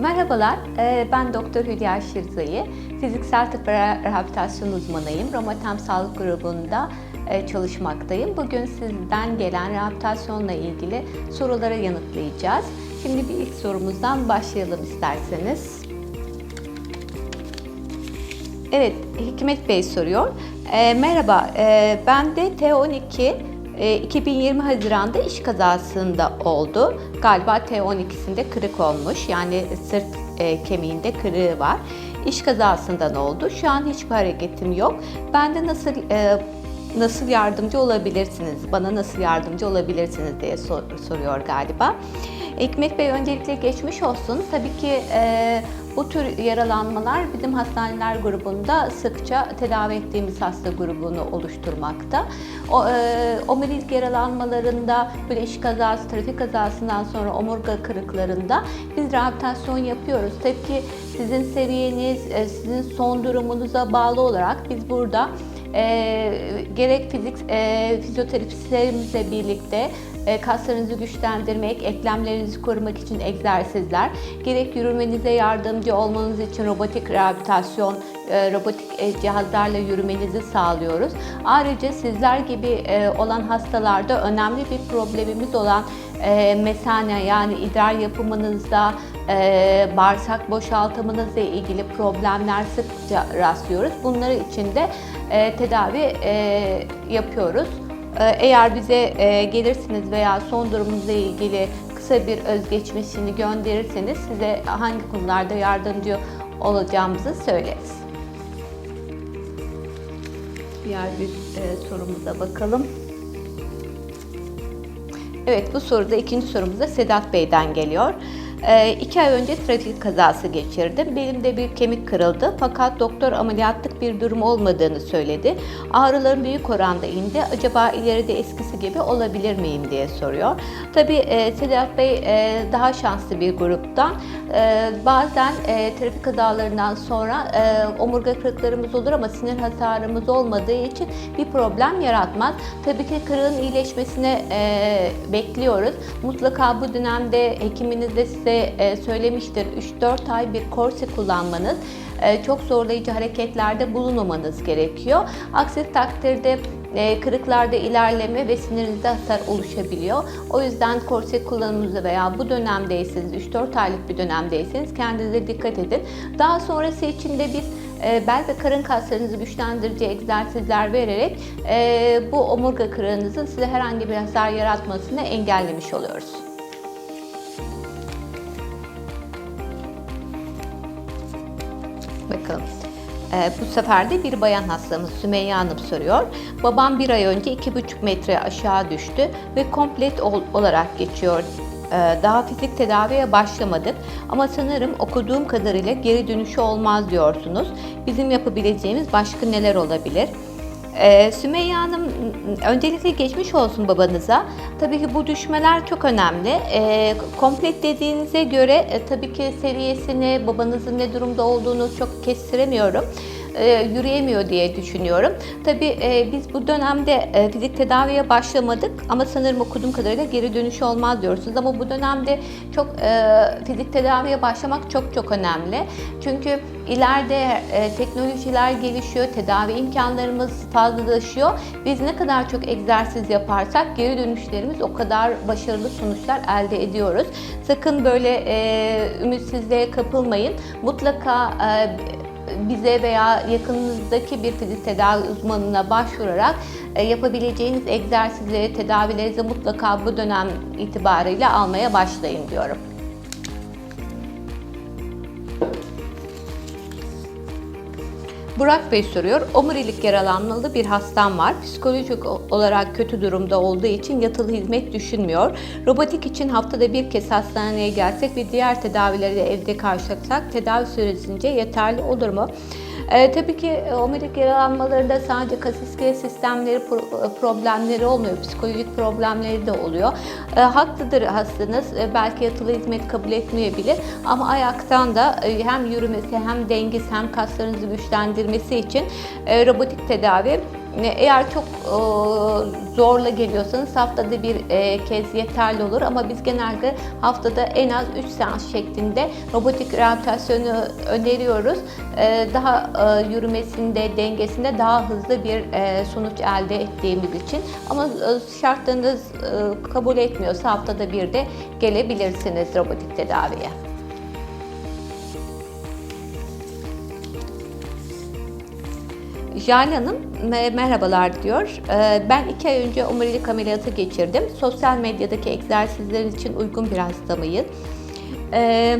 Merhabalar, e, ben Doktor Hülya Şirzayı. Fiziksel tıp rehabilitasyon uzmanıyım. Romatem Sağlık Grubu'nda e, çalışmaktayım. Bugün sizden gelen rehabilitasyonla ilgili sorulara yanıtlayacağız. Şimdi bir ilk sorumuzdan başlayalım isterseniz. Evet, Hikmet Bey soruyor. E, merhaba, e, ben de T12 e, 2020 Haziran'da iş kazasında oldu. Galiba T12'sinde kırık olmuş. Yani sırt e, kemiğinde kırığı var. İş kazasından oldu. Şu an hiçbir hareketim yok. Ben de nasıl e, nasıl yardımcı olabilirsiniz? Bana nasıl yardımcı olabilirsiniz diye sor, soruyor galiba. Hikmet Bey öncelikle geçmiş olsun. Tabii ki e, bu tür yaralanmalar bizim hastaneler grubunda sıkça tedavi ettiğimiz hasta grubunu oluşturmakta. O, e, omurilik yaralanmalarında, böyle iş kazası, trafik kazasından sonra omurga kırıklarında biz rehabilitasyon yapıyoruz. Tabii ki sizin seviyeniz, e, sizin son durumunuza bağlı olarak biz burada e, gerek fizik e, fizyoterapistlerimizle birlikte e, kaslarınızı güçlendirmek, eklemlerinizi korumak için egzersizler, gerek yürümenize yardımcı olmanız için robotik rehabilitasyon, e, robotik e, cihazlarla yürümenizi sağlıyoruz. Ayrıca sizler gibi e, olan hastalarda önemli bir problemimiz olan e, mesane yani idrar yapımınızda, e, bağırsak boşaltımınızla ilgili problemler sıkça rastlıyoruz. Bunları için de e, tedavi e, yapıyoruz. E, Eğer bize e, gelirsiniz veya son durumunuzla ilgili kısa bir özgeçmişini gönderirseniz size hangi konularda yardımcı olacağımızı söyleriz. Diğer bir e, sorumuza bakalım. Evet bu soruda ikinci sorumuz da Sedat Bey'den geliyor. İki ay önce trafik kazası geçirdim. Belimde bir kemik kırıldı fakat doktor ameliyatlık bir durum olmadığını söyledi. Ağrılarım büyük oranda indi. Acaba ileride eskisi gibi olabilir miyim diye soruyor. Tabii e, Sedat Bey e, daha şanslı bir gruptan. E, bazen e, trafik kazalarından sonra e, omurga kırıklarımız olur ama sinir hasarımız olmadığı için bir problem yaratmaz. Tabii ki kırığın iyileşmesine e, bekliyoruz. Mutlaka bu dönemde hekiminiz de size e, söylemiştir. 3-4 ay bir korse kullanmanız, e, çok zorlayıcı hareketlerde bulunmamanız gerekiyor. Aksi takdirde e, kırıklarda ilerleme ve sinirinizde hasar oluşabiliyor. O yüzden korse kullanımınızı veya bu dönemdeyseniz, 3-4 aylık bir dönemdeyseniz kendinize dikkat edin. Daha sonrası için de biz bel ve karın kaslarınızı güçlendirici egzersizler vererek bu omurga kırığınızın size herhangi bir hasar yaratmasını engellemiş oluyoruz. Ee, bu sefer de bir bayan hastamız Sümeyye Hanım soruyor. Babam bir ay önce 2,5 metre aşağı düştü ve komplet ol- olarak geçiyor. Ee, daha fizik tedaviye başlamadık ama sanırım okuduğum kadarıyla geri dönüşü olmaz diyorsunuz. Bizim yapabileceğimiz başka neler olabilir? Ee, Sümeyye Hanım, öncelikle geçmiş olsun babanıza. Tabii ki bu düşmeler çok önemli. Ee, komplet dediğinize göre e, tabii ki seviyesini, babanızın ne durumda olduğunu çok kestiremiyorum. Ee, yürüyemiyor diye düşünüyorum. Tabii e, biz bu dönemde e, fizik tedaviye başlamadık ama sanırım okuduğum kadarıyla geri dönüşü olmaz diyorsunuz. Ama bu dönemde çok e, fizik tedaviye başlamak çok çok önemli. Çünkü ileride e, teknolojiler gelişiyor, tedavi imkanlarımız fazlalaşıyor. Biz ne kadar çok egzersiz yaparsak geri dönüşlerimiz o kadar başarılı sonuçlar elde ediyoruz. Sakın böyle e, ümitsizliğe kapılmayın. Mutlaka e, bize veya yakınınızdaki bir fizik tedavi uzmanına başvurarak e, yapabileceğiniz egzersizleri, tedavilerinizi mutlaka bu dönem itibariyle almaya başlayın diyorum. Burak Bey soruyor. Omurilik yaralanmalı bir hastam var. Psikolojik olarak kötü durumda olduğu için yatılı hizmet düşünmüyor. Robotik için haftada bir kez hastaneye gelsek ve diğer tedavileri de evde karşılasak tedavi süresince yeterli olur mu? Ee, tabii ki e, omurilik yaralanmalarında sadece kas iskelet sistemleri pro- problemleri olmuyor, psikolojik problemleri de oluyor. Ee, haklıdır hastanız, Ee, belki yatılı hizmet kabul etmeyebilir. Ama ayaktan da e, hem yürümesi hem dengesi hem kaslarınızı güçlendirmesi için e, robotik tedavi Eğer çok e, zorla geliyorsanız haftada bir e, kez yeterli olur ama biz genelde haftada en az 3 seans şeklinde robotik rehabilitasyonu öneriyoruz. E, daha e, yürümesinde, dengesinde daha hızlı bir e, sonuç elde ettiğimiz için. Ama e, şartlarınız e, kabul etmiyorsa haftada bir de gelebilirsiniz robotik tedaviye. Jale Hanım me- merhabalar diyor. Ee, Ben iki ay önce omurilik ameliyatı geçirdim. Sosyal medyadaki egzersizler için uygun bir hasta mıyım? Ee,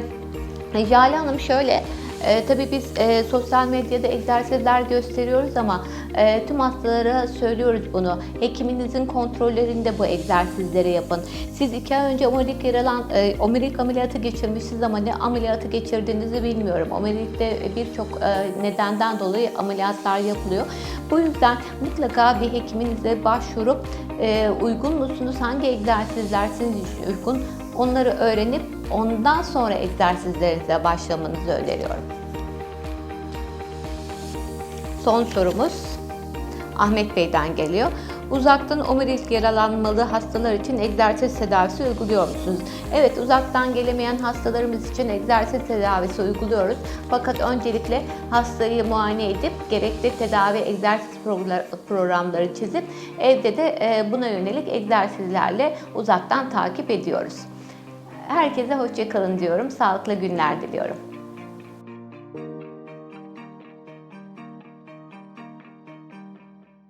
Jale Hanım şöyle, e, tabii biz e, sosyal medyada egzersizler gösteriyoruz ama e, tüm hastalara söylüyoruz bunu. Hekiminizin kontrollerinde bu egzersizleri yapın. Siz iki ay önce omurilik yaralan, e, omurilik ameliyatı geçirmişsiniz ama ne ameliyatı geçirdiğinizi bilmiyorum. Omurilikte birçok e, nedenden dolayı ameliyatlar yapılıyor. Bu yüzden mutlaka bir hekiminize başvurup e, uygun musunuz, hangi egzersizler sizin için uygun onları öğrenip ondan sonra egzersizlerinize başlamanızı öneriyorum. Son sorumuz Ahmet Bey'den geliyor. Uzaktan omurilik yaralanmalı hastalar için egzersiz tedavisi uyguluyor musunuz? Evet, uzaktan gelemeyen hastalarımız için egzersiz tedavisi uyguluyoruz. Fakat öncelikle hastayı muayene edip gerekli tedavi egzersiz program- programları çizip evde de e, buna yönelik egzersizlerle uzaktan takip ediyoruz. Herkese hoşça kalın diyorum. Sağlıklı günler diliyorum.